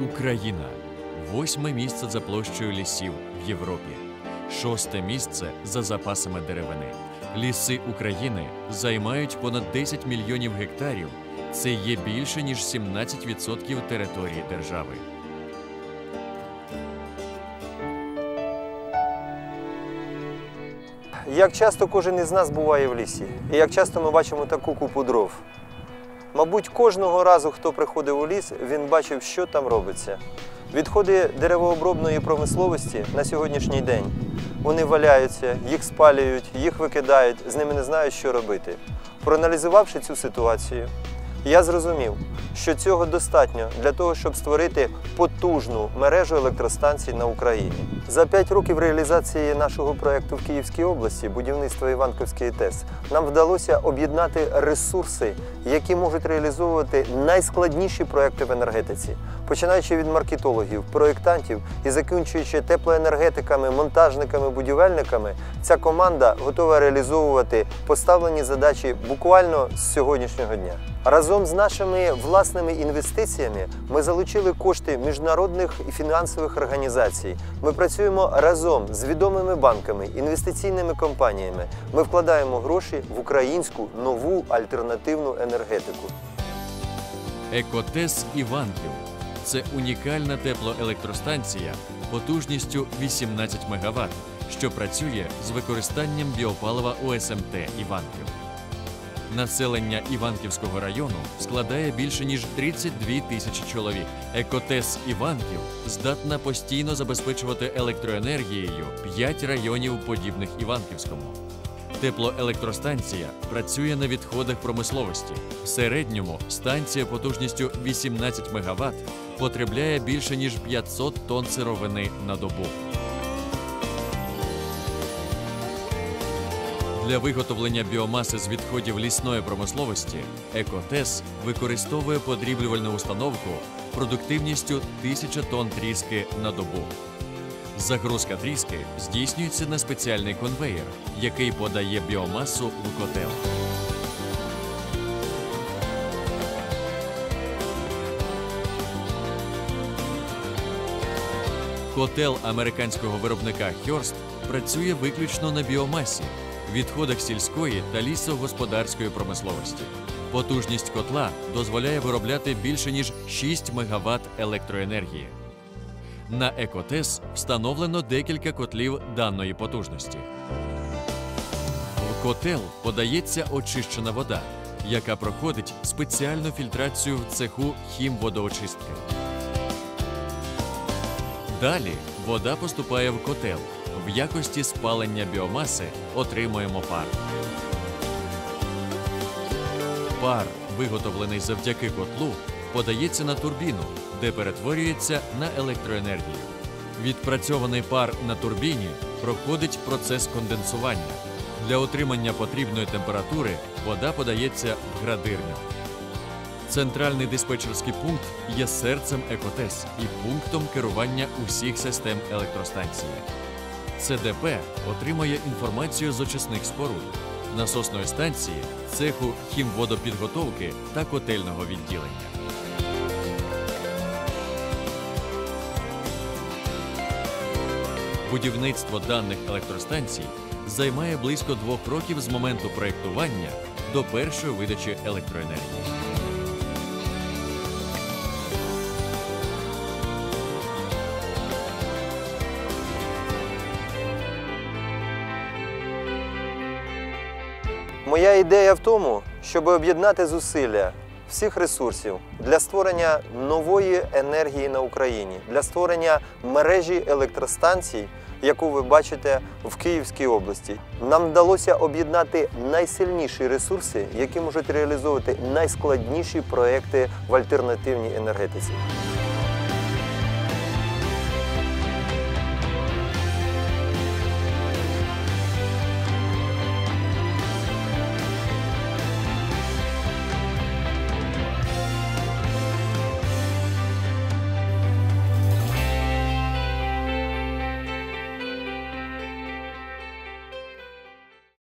Україна восьме місце за площею лісів в Європі, шосте місце за запасами деревини. Ліси України займають понад 10 мільйонів гектарів. Це є більше ніж 17% території держави. Як часто кожен із нас буває в лісі, і як часто ми бачимо таку купу дров. Мабуть, кожного разу, хто приходив у ліс, він бачив, що там робиться. Відходи деревообробної промисловості на сьогоднішній день. Вони валяються, їх спалюють, їх викидають, з ними не знають, що робити. Проаналізувавши цю ситуацію, я зрозумів, що цього достатньо для того, щоб створити потужну мережу електростанцій на Україні. За п'ять років реалізації нашого проєкту в Київській області, будівництва Іванковської ТЕС, нам вдалося об'єднати ресурси, які можуть реалізовувати найскладніші проекти в енергетиці, починаючи від маркетологів, проєктантів і закінчуючи теплоенергетиками, монтажниками, будівельниками, ця команда готова реалізовувати поставлені задачі буквально з сьогоднішнього дня. Разом з нашими власними інвестиціями ми залучили кошти міжнародних і фінансових організацій. Ми працюємо разом з відомими банками, інвестиційними компаніями. Ми вкладаємо гроші в українську нову альтернативну енергетику. Екотес Іванків це унікальна теплоелектростанція потужністю 18 МВт, що працює з використанням біопалива ОСМТ Іванків. Населення Іванківського району складає більше ніж 32 тисячі чоловік. Екотес Іванків здатна постійно забезпечувати електроенергією 5 районів, подібних Іванківському. Теплоелектростанція працює на відходах промисловості. В середньому станція потужністю 18 МВт потребляє більше ніж 500 тонн сировини на добу. Для виготовлення біомаси з відходів лісної промисловості Екотес використовує подріблювальну установку продуктивністю 1000 тонн тріски на добу. Загрузка тріски здійснюється на спеціальний конвеєр, який подає біомасу в котел. Котел американського виробника Хьорст працює виключно на біомасі, відходах сільської та лісогосподарської промисловості. Потужність котла дозволяє виробляти більше ніж 6 МВт електроенергії. На Екотес встановлено декілька котлів даної потужності. В котел подається очищена вода, яка проходить спеціальну фільтрацію в цеху хімводоочистки. Далі вода поступає в котел. В якості спалення біомаси отримуємо пар. Пар, виготовлений завдяки котлу, подається на турбіну, де перетворюється на електроенергію. Відпрацьований пар на турбіні проходить процес конденсування. Для отримання потрібної температури вода подається в градирню. Центральний диспетчерський пункт є серцем Екотес і пунктом керування усіх систем електростанції. ЦДП отримує інформацію з очисних споруд, насосної станції, цеху хімводопідготовки та котельного відділення. Будівництво даних електростанцій займає близько двох років з моменту проєктування до першої видачі електроенергії. Моя ідея в тому, щоб об'єднати зусилля всіх ресурсів для створення нової енергії на Україні, для створення мережі електростанцій, яку ви бачите в Київській області. Нам вдалося об'єднати найсильніші ресурси, які можуть реалізовувати найскладніші проекти в альтернативній енергетиці.